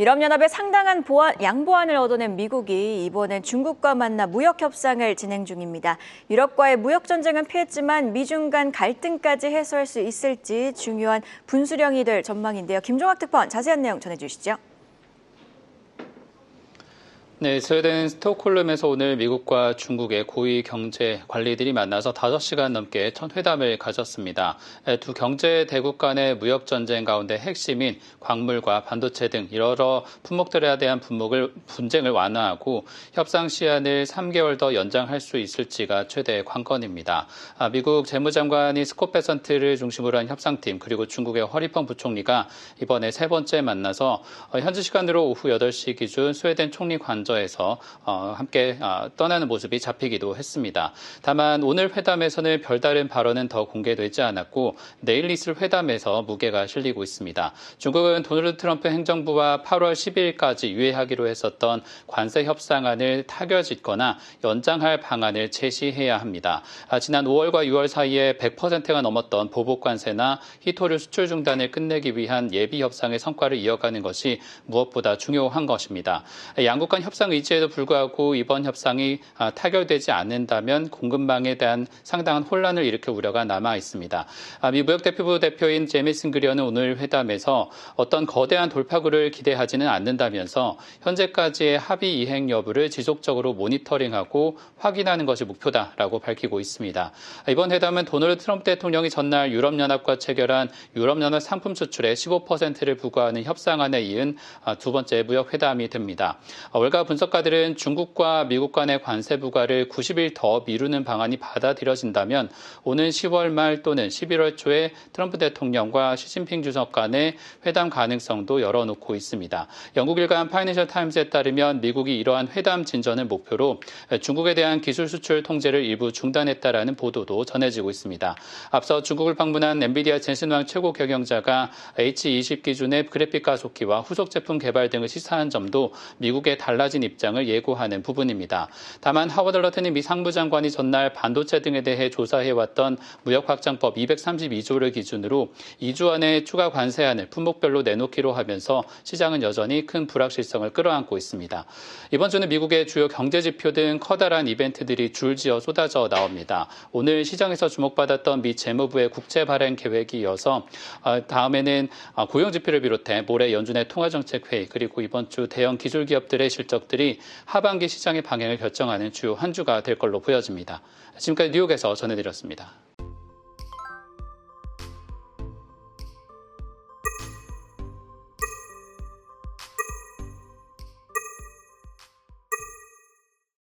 유럽연합의 상당한 보안, 양보안을 얻어낸 미국이 이번엔 중국과 만나 무역 협상을 진행 중입니다. 유럽과의 무역 전쟁은 피했지만 미중 간 갈등까지 해소할 수 있을지 중요한 분수령이 될 전망인데요. 김종학 특파원 자세한 내용 전해주시죠. 네, 스웨덴 스톡홀름에서 오늘 미국과 중국의 고위 경제 관리들이 만나서 5시간 넘게 첫 회담을 가졌습니다. 두 경제 대국 간의 무역 전쟁 가운데 핵심인 광물과 반도체 등 여러 품목들에 대한 분목을 분쟁을 완화하고 협상 시한을 3개월 더 연장할 수 있을지가 최대 관건입니다. 아, 미국 재무장관이 스콧 베선트를 중심으로 한 협상팀 그리고 중국의 허리펑 부총리가 이번에 세 번째 만나서 어, 현지 시간으로 오후 8시 기준 스웨덴 총리 관저 에서 어, 함께 어, 떠나는 모습이 잡히기도 했습니다. 다만 오늘 회담에서는 별다른 발언은 더 공개되지 않았고 내일 있을 회담에서 무게가 실리고 있습니다. 중국은 도널드 트럼프 행정부와 8월 10일까지 유예하기로 했었던 관세 협상안을 타결짓거나 연장할 방안을 제시해야 합니다. 아, 지난 5월과 6월 사이에 100%가 넘었던 보복 관세나 히토류 수출 중단을 끝내기 위한 예비 협상의 성과를 이어가는 것이 무엇보다 중요한 것입니다. 양국 간 협상 협상 의지에도 불구하고 이번 협상이 아, 타결되지 않는다면 공급망에 대한 상당한 혼란을 일으킬 우려가 남아 있습니다. 아, 미 무역대표부 대표인 제미슨 그리어는 오늘 회담에서 어떤 거대한 돌파구를 기대하지는 않는다면서 현재까지의 합의 이행 여부를 지속적으로 모니터링하고 확인하는 것이 목표다라고 밝히고 있습니다. 아, 이번 회담은 도널드 트럼프 대통령이 전날 유럽연합과 체결한 유럽연합 상품 수출의 15%를 부과하는 협상안에 이은 두 번째 무역 회담이 됩니다. 월가 분석가들은 중국과 미국 간의 관세 부과를 90일 더 미루는 방안이 받아들여진다면 오는 10월 말 또는 11월 초에 트럼프 대통령과 시진핑 주석 간의 회담 가능성도 열어놓고 있습니다. 영국 일간 파이낸셜 타임즈에 따르면 미국이 이러한 회담 진전을 목표로 중국에 대한 기술 수출 통제를 일부 중단했다라는 보도도 전해지고 있습니다. 앞서 중국을 방문한 엔비디아 젠슨왕 최고 경영자가 H20 기준의 그래픽 가속기와 후속 제품 개발 등을 시사한 점도 미국의 달라진 달라진 입장을 예고하는 부분입니다. 다만 하워드 러튼이 미 상부 장관이 전날 반도체 등에 대해 조사해왔던 무역확장법 232조를 기준으로 2주 안에 추가 관세안을 품목별로 내놓기로 하면서 시장은 여전히 큰 불확실성을 끌어안고 있습니다. 이번 주는 미국의 주요 경제 지표 등 커다란 이벤트들이 줄지어 쏟아져 나옵니다. 오늘 시장에서 주목받았던 미 재무부의 국채 발행 계획이 이어서 어, 다음에는 어, 고용 지표를 비롯해 모레 연준의 통화 정책 회의 그리고 이번 주 대형 기술 기업들의 실적 것들이 하반기 시장의 방향을 결정하는 주요 한 주가 될 걸로 보여집니다. 지금까지 뉴욕에서 전해드렸습니다.